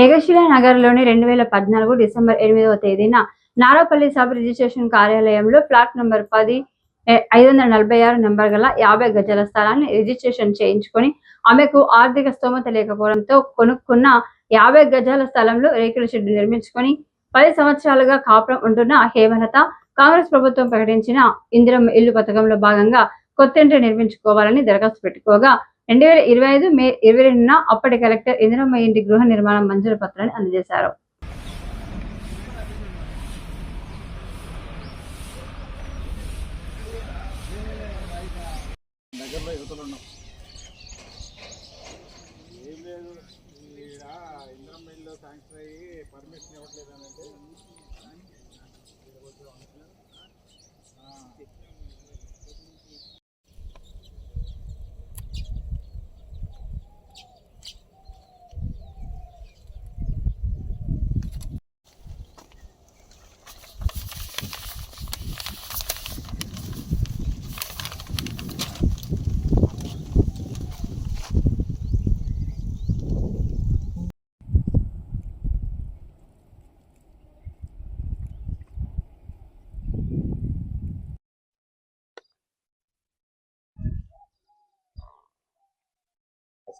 ఏకశిలా నగర్లోని రెండు వేల పద్నాలుగు డిసెంబర్ ఎనిమిదవ తేదీన నారాపల్లి సబ్ రిజిస్ట్రేషన్ కార్యాలయంలో ప్లాట్ నంబర్ పది ఐదు వందల నలభై ఆరు నంబర్ గల యాభై గజాల స్థలాన్ని రిజిస్ట్రేషన్ చేయించుకొని ఆమెకు ఆర్థిక స్తోమత లేకపోవడంతో కొనుక్కున్న యాభై గజాల స్థలంలో రేకుల షెడ్ నిర్మించుకొని పది సంవత్సరాలుగా కాపురం ఉంటున్న హేమలత కాంగ్రెస్ ప్రభుత్వం ప్రకటించిన ఇందిరమ్మ ఇల్లు పథకంలో భాగంగా కొత్త ఇంటి నిర్మించుకోవాలని దరఖాస్తు పెట్టుకోగా రెండు వేల ఇరవై ఐదు మే ఇరవై రెండున అప్పటి కలెక్టర్ ఇందిరమ్మ ఇంటి గృహ నిర్మాణం మంజూరు పత్రాన్ని అందజేశారు. దగ్గరలో యువతలు ఉన్నాం ఏం లేదు ఈడ ఇంద్రం మిల్లు శాంక్షన్ అయ్యి పర్మిషన్ ఇవ్వట్లేదు అని అంటే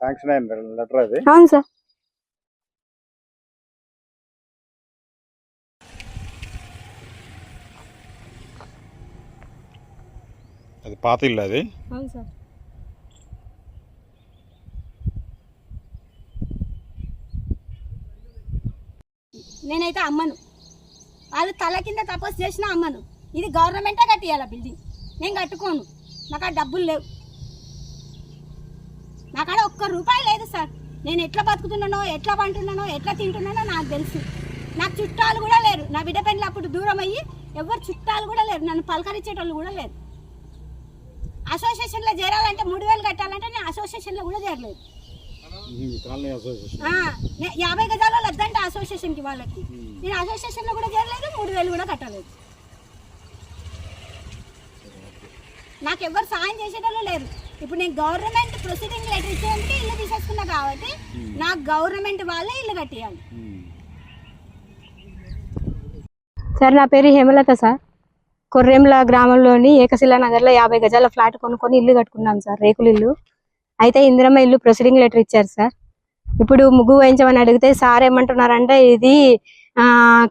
శాంక్షన్ అయిన లెటర్ అది. అవును సార్. అది పాత ఇల్లు అది. అవును సార్. నేనైతే అమ్మను. వాళ్ళు తల కింద తపస్సు చేసిన అమ్మను. ఇది గవర్నమెంటే కట్టియాల బిల్డింగ్ నేను కట్టుకోను. నాకు ఆ డబ్బులు లేవు. నాకాడ ఒక్క రూపాయి లేదు సార్. నేను ఎట్లా బతుకుతున్నానో ఎట్లా పంటున్నానో ఎట్లా తింటున్నానో నాకు తెలుసు. నాకు చుట్టాలు కూడా లేరు. నా బిడ్డ పెళ్ళి అప్పుడు దూరం అయ్యి ఎవరు చుట్టాలు కూడా లేరు. నన్ను పలకరించేటోళ్ళు కూడా లేరు. అసోసియేషన్లో చేరాలంటే మూడు వేలు కట్టాలంటే నేను అసోసియేషన్లో కూడా చేరలేదు. యాభై గజాల వద్దంటే అసోసియేషన్కి వాళ్ళకి. నేను అసోసియేషన్లో కూడా చేరలేదు మూడు వేలు కూడా కట్టలేదు. నాకు ఎవరు సాయం చేసేటోళ్ళు లేరు. ఇప్పుడు నేను గవర్నమెంట్ ప్రొసీడింగ్ లెటర్ ఇచ్చేందుకే ఇల్లు తీసేసుకున్నా కాబట్టి నాకు గవర్నమెంట్ వాళ్ళే ఇల్లు కట్టేయాలి. సార్ నా పేరు హేమలత సార్. కొర్రెంల గ్రామంలోని ఏకశిలా నగర్లో యాభై గజాల ఫ్లాట్ కొనుక్కొని ఇల్లు కట్టుకున్నాం సార్ రేకుల ఇల్లు. అయితే ఇందిరమ్మ ఇల్లు ప్రొసీడింగ్ లెటర్ ఇచ్చారు సార్. ఇప్పుడు ముగ్గు వేయించమని అడిగితే సార్ ఏమంటున్నారంటే ఇది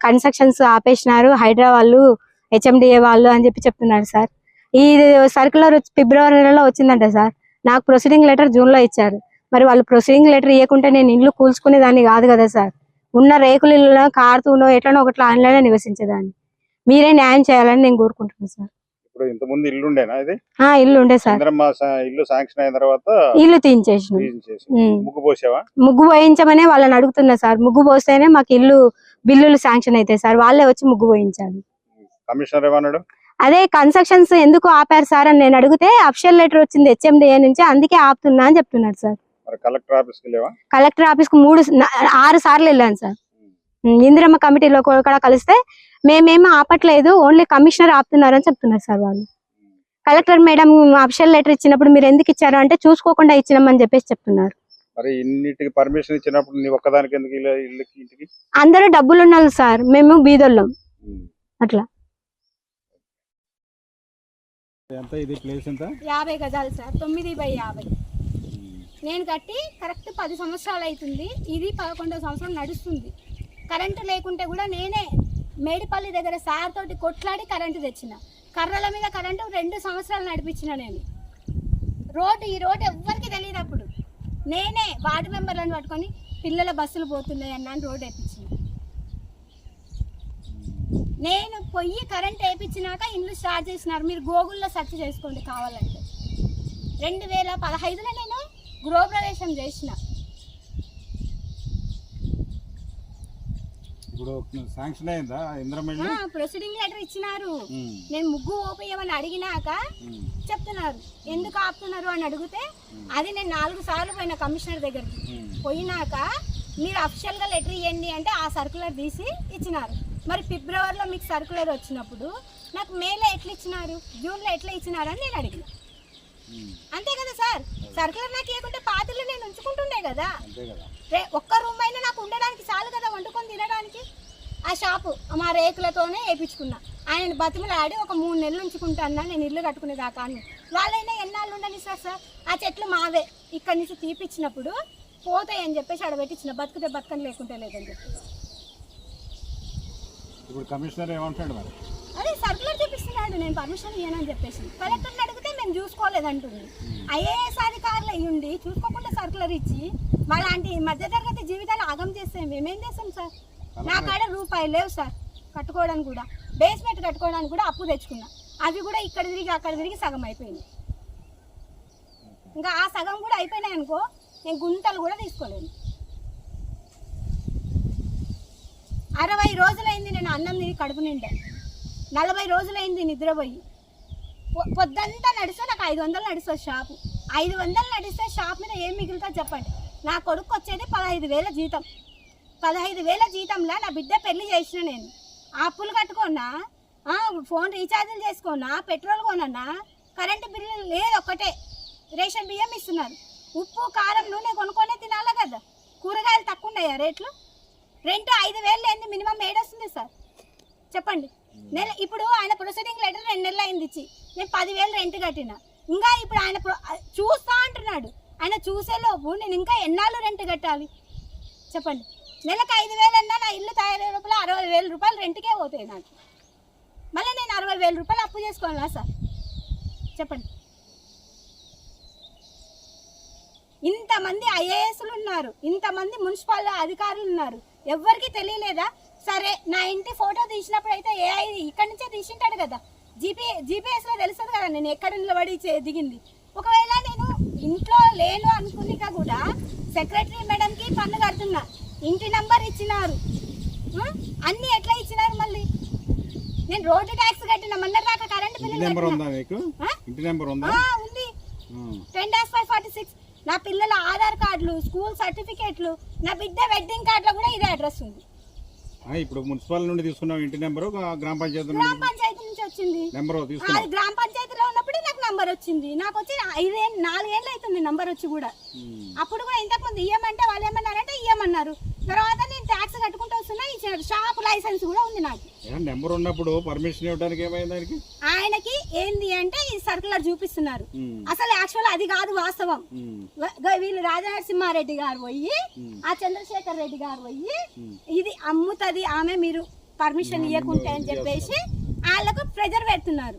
కన్స్ట్రక్షన్స్ ఆపేసినారు హైడ్రా వాళ్ళు హెచ్ఎండిఏ వాళ్ళు అని చెప్పి చెప్తున్నారు సార్. ఈ సర్కులర్ ఫిబ్రవరి నెలలో వచ్చిందంట సార్. నాకు ప్రొసీడింగ్ లెటర్ జూన్లో ఇచ్చారు. మరి వాళ్ళు ప్రొసీడింగ్ లెటర్ ఇవ్వకుంటే నేను ఇల్లు కూల్చుకునే దాన్ని కాదు కదా సార్. ఉన్న రేకుల ఇల్లులో కారుతూనో ఎట్లనో ఒకట్లా ఆన్లైన్లో నివసించేదాన్ని. మీరే న్యాయం చేయాలని నేను కోరుకుంటున్నాను సార్. ఇప్పుడు ఇంత ముందు ఇల్లు ఉండేనా ఇది? ఆ ఇల్లు ఉండే సార్. ఇల్లు శాంక్షన్ అయిన తర్వాత ఇల్లు తీయించేసిన. తీసేసి ఉమ్. ముగ్గు పోసావా? ముగ్గు పోయించమనే వాళ్ళని అడుగుతున్నా సార్. ముగ్గు పోస్తేనే మాకు ఇల్లు బిల్లులు శాంక్షన్ అవుతాయి సార్. వాళ్ళే వచ్చి ముగ్గు పోయించాలి. కమిషనర్ ఏమన్నాడు? అదే కన్స్ట్రక్షన్స్ ఎందుకు ఆపారు సార్ అని నేను అడిగితే అఫిషియల్ లెటర్ వచ్చింది హెచ్ఎండిఏ నుంచి అందుకే ఆపుతున్నా అని చెప్తున్నారు సార్. కలెక్టర్ వెళ్ళావా? కలెక్టర్ ఆఫీస్కు మూడు ఆరు సార్లు వెళ్ళాను సార్. ఇందిరమ్మ కమిటీలో కూడా కలిస్తే మేమేమీ ఆపట్లేదు ఓన్లీ కమిషనర్ ఆపుతున్నారని చెప్తున్నారు సార్ వాళ్ళు. కలెక్టర్ మేడం అఫిషియల్ లెటర్ ఇచ్చినప్పుడు మీరు ఎందుకు ఇచ్చారు అంటే చూసుకోకుండా ఇచ్చినామని చెప్పేసి చెప్తున్నారు. మరి ఇన్నిటికి పర్మిషన్ ఇచ్చినప్పుడు నీ ఒక్కదానికి ఎందుకు ఇల్లు ఇల్లుకి ఇంటికి? అందరూ డబ్బులు ఉన్నారు సార్ మేము బీదోళ్ళం. అట్లా. ఎంత ఇది ప్లేస్ ఎంత? యాభై గజాలు సార్ తొమ్మిది బై యాభై. నేను కట్టి కరెక్ట్ పది సంవత్సరాలు అవుతుంది. ఇది పదకొండో సంవత్సరం నడుస్తుంది. కరెంటు లేకుంటే కూడా నేనే మేడిపల్లి దగ్గర సార్ తోటి కొట్లాడి కరెంటు తెచ్చిన. కర్రల మీద కరెంటు రెండు సంవత్సరాలు నడిపించిన నేను. రోడ్డు ఈ రోడ్డు ఎవ్వరికి తెలియదు అప్పుడు. నేనే వార్డు మెంబర్లను పట్టుకొని పిల్లల బస్సులు పోతున్నాయి అన్నాను రోడ్డు నేను పొయ్యి కరెంట్ వేయించినాక ఇల్లు స్టార్ట్ చేసినారు. మీరు గూగుల్లో సెర్చ్ చేసుకోండి కావాలంటే. రెండు వేల పదహైదులో నేను గృహప్రవేశం చేసిన. ప్రొసీడింగ్ లెటర్ ఇచ్చినారు. నేను ముగ్గు ఓపేయమని అడిగినాక చెప్తున్నారు. ఎందుకు ఆపుతున్నారు అని అడిగితే అది నేను నాలుగు సార్లు పోయిన కమిషనర్ దగ్గరికి పోయినాక మీరు అఫిషియల్గా లెటర్ ఇవ్వండి అంటే ఆ సర్కులర్ తీసి ఇచ్చినారు. మరి ఫిబ్రవరిలో మీకు సర్కులర్ వచ్చినప్పుడు నాకు మేలో ఎట్లా ఇచ్చినారు? జూన్లో ఎట్లా ఇచ్చినారు అని నేను అడిగిన. అంతే కదా సార్. సర్కులర్ నాకు ఇవ్వకుంటే పాత్రలు నేను ఉంచుకుంటుండే కదా. రే ఒక్క రూమ్ అయినా నాకు ఉండడానికి చాలు కదా వండుకొని తినడానికి. ఆ షాపు మా రేకులతోనే వేయించుకున్నా. ఆయన బతిమలాడి ఒక మూడు నెలలు ఉంచుకుంటాను నేను ఇల్లు కట్టుకునేదాకా అని. వాళ్ళైనా ఎన్నాళ్ళు ఉండని సార్ సార్? ఆ చెట్లు మావే. ఇక్కడి నుంచి తీపిచ్చినప్పుడు పోతాయి అని చెప్పేసి ఆడ పెట్టించిన బతుకుతే బతకని లేకుంటే లేదని చెప్పి ఇప్పుడు కమిషనర్ ఏమంటాడు మరి? అదే సర్కులర్ చూపిస్తున్నాడు నేను పర్మిషన్ ఇయ్యనని చెప్పేసి. కలెక్టర్ని అడిగితే మేము చూసుకోలేదంటుంది. ఐఏఎస్ అధికారులు అయ్యుండి చూసుకోకుండా సర్కులర్ ఇచ్చి మాలాంటి మధ్యతరగతి జీవితాలు ఆగం చేస్తే మేమేం చేస్తాం సార్? నా కాడ రూపాయలు లేవు సార్ కట్టుకోవడానికి కూడా. బేస్మెంట్ కట్టుకోవడానికి కూడా అప్పు తెచ్చుకున్నా. అవి కూడా ఇక్కడ తిరిగి అక్కడ తిరిగి సగం అయిపోయింది. ఇంకా ఆ సగం కూడా అయిపోయినాయి అనుకో నేను గుంతలు కూడా తీసుకోలేను. అరవై రోజులైంది నేను అన్నం తిని కడుపు నిండా. నలభై రోజులైంది నిద్రపోయి. పొద్దంతా నడిస్తే నాకు ఐదు వందలు నడుస్తుంది షాపు. ఐదు వందలు నడిస్తే షాప్ మీద ఏం మిగులుతా చెప్పండి. నా కొడుకు వచ్చేది పదహైదు వేల జీతం. పదహైదు వేల జీతంలో నా బిడ్డ పెళ్ళి చేసిన నేను. అప్పులు కట్టుకున్నా ఫోన్ రీఛార్జీలు చేసుకోనా? పెట్రోల్ కొనన్నా కరెంటు బిల్లు లేదు ఒక్కటే. రేషన్ బియ్యం ఇస్తున్నారు. ఉప్పు కారం నూనె కొనుక్కొనే తినాలా కదా? కూరగాయలు తక్కువ ఉన్నాయా రేట్లు? రెంట్ ఐదు వేలు లేని మినిమం ఏడొస్తుంది సార్. చెప్పండి. నెల ఇప్పుడు ఆయన ప్రొసీడింగ్ లెటర్ రెండు నెలలు అయింది ఇచ్చి నేను పదివేలు రెంట్ కట్టిన. ఇంకా ఇప్పుడు ఆయన ప్రొ- చూస్తా అంటున్నాడు. ఆయన చూసేలోపు నేను ఇంకా ఎన్నాళ్ళు రెంట్ కట్టాలి? చెప్పండి. నెలకు ఐదు వేలు అన్నా నా ఇల్లు తయారయ్యే లోపల అరవై వేల రూపాయలు రెంట్కే పోతాయి నాకు. మళ్ళీ నేను అరవై వేల రూపాయలు అప్పు చేసుకోవాలా సార్? చెప్పండి. ఇంతమంది ఐఏఎస్లు ఉన్నారు. ఇంతమంది మున్సిపల్ అధికారులు ఉన్నారు. ఎవ్వరికి తెలియలేదా? సరే నా ఇంటి ఫోటో తీసినప్పుడు అయితే ఏఐ ఇక్కడి నుంచే తీసింటాడు కదా. జీపీ జీపీఎస్లో తెలుస్తుంది కదా నేను ఎక్కడ నిలబడి దిగింది. ఒకవేళ నేను ఇంట్లో లేను అనుకునిక కూడా సెక్రటరీ మేడంకి పన్ను కడుతున్నా. ఇంటి నంబర్ ఇచ్చినారు? అన్ని ఎట్లా ఇచ్చినారు మళ్ళీ? నేను రోడ్డు ట్యాక్స్ కట్టిన మొన్న దాకా కరెంట్ నెంబర్ కట్టినా. ఉందా మీకు? ఆ? ఇంటి నెంబర్ ఉందా. Ten dash five forty six నా పిల్లల ఆధార్ కార్డులు స్కూల్ సర్టిఫికేట్లు నా బిడ్డ వెడ్డింగ్ కార్డులో కూడా ఇదే అడ్రస్ ఉంది. ఇప్పుడు మున్సిపల్ నుండి తీసుకున్నాం ఇంటి నెంబరు గ్రామ పంచాయతీ గ్రామ పంచాయతీ నుంచి వచ్చింది. నెంబర్ అది గ్రామ పంచాయతీలో ఉన్నప్పుడే నాకు నంబర్ వచ్చింది. నాకు వచ్చి ఐదేళ్ళు నాలుగేళ్ళు అవుతుంది నంబర్ వచ్చి కూడా. అప్పుడు కూడా ఇంతకు ముందు ఇయ్యమంటే వాళ్ళు ఏమన్నారంటే ఇయ్యమన్నారు తర్వాత ట్యాక్స్ కట్టుకుంటూ వస్తున్నా ఇచ్చారు షాప్ లైసెన్స్ కూడా ఉంది నాకు. నెంబర్ ఉన్నప్పుడు పర్మిషన్ ఇవ్వడానికి ఏమైంది దానికి ఆయనకి ఏంది అంటే ఈ సర్కులర్ చూపిస్తున్నారు. అసలు యాక్చువల్ అది కాదు వాస్తవం. వీళ్ళు రాజనరసింహారెడ్డి గారు పోయి. ఆ చంద్రశేఖర్ రెడ్డి గారు పోయి. ఇది అమ్ముతుంది ఆమె మీరు పర్మిషన్ ఇవ్వకుంటే అని చెప్పేసి వాళ్ళకు ప్రెజర్ పెడుతున్నారు.